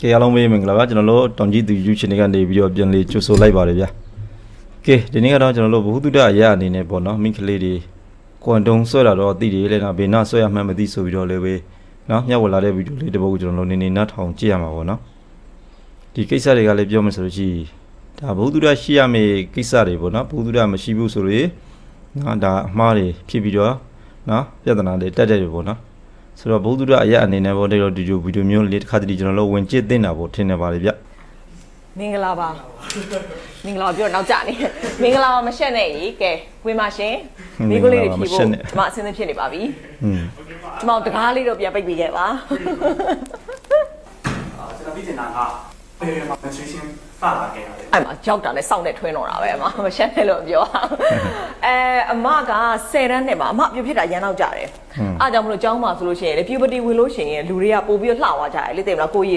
ကဲအားလုံးပဲမင်္ဂလာပါကျွန်တော်တို့တောင်ကြီးသူ YouTube channel ကနေပြီးတော့ပြန်လေးကြိုဆိုလိုက်ပါတယ်ဗျာကဲဒီနေ့ကတော့ကျွန်တော်တို့ဘ ഹു တုဒအရာအနေနဲ့ပေါ့နော်မိန်းကလေးတွေကွမ်တုံဆွဲတာတော့သိတယ်လေနော်ဘေနာဆွဲရမှန်းမသိဆိုပြီးတော့လည်းပဲနော်မျှဝေလာတဲ့ဗီဒီယိုလေးတစ်ပုဒ်ကိုကျွန်တော်တို့နေနေနားထောင်ကြည့်ရမှာပေါ့နော်ဒီကိစ္စတွေကလည်းပြောမှဆိုလို့ရှိရင်ဒါဘ ഹു တုဒရှိရမယ့်ကိစ္စတွေပေါ့နော်ဘ ഹു တုဒမရှိဘူးဆိုလို့နော်ဒါအမှားတွေဖြစ်ပြီးတော့နော်ပြဿနာတွေတက်တဲ့တွေပေါ့နော် ဆိုတော့ဘုဒ္ဓရအရာအနေနဲ့ပေါ့ဒီလိုဒီလိုဗီဒီယိုမျိုးလေးတစ်ခါတည်းကျွန်တော်တို့ဝင်ကြည့်တင်တာပေါ့ထင်နေပါလေဗျမင်္ဂလာပါမင်္ဂလာပြောနောက်ကြနေမင်္ဂလာမရှက်နဲ့ကြီးကဲဝင်ပါရှင်မိကလေးတွေဖြီးဖို့ကျွန်မအဆင်းသဖြစ်နေပါပြီကျွန်မတကားလေးတော့ပြန်ပိတ်ပြီးခဲ့ပါအာကျွန်တော်ပြီးတင်တာက ဘယ်မှာချွေးချင်းစလာခဲ့ရလဲအဲ့မှာကြောက်တာနဲ့စောင့်နေထွင်းတော့တာပဲအမမရှက်နဲ့လို့ပြောအဲအမက10တန်းနဲ့မှာအမပြဖြစ်တာရန်တော့ကြတယ်အားကြောင့်မလို့ကျောင်းမှာဆိုလို့ရှိရင်လေ puberty ဝင်လို့ရှိရင်လူတွေကပို့ပြီးတော့လှသွားကြတယ်လေသိမလားကိုကြီး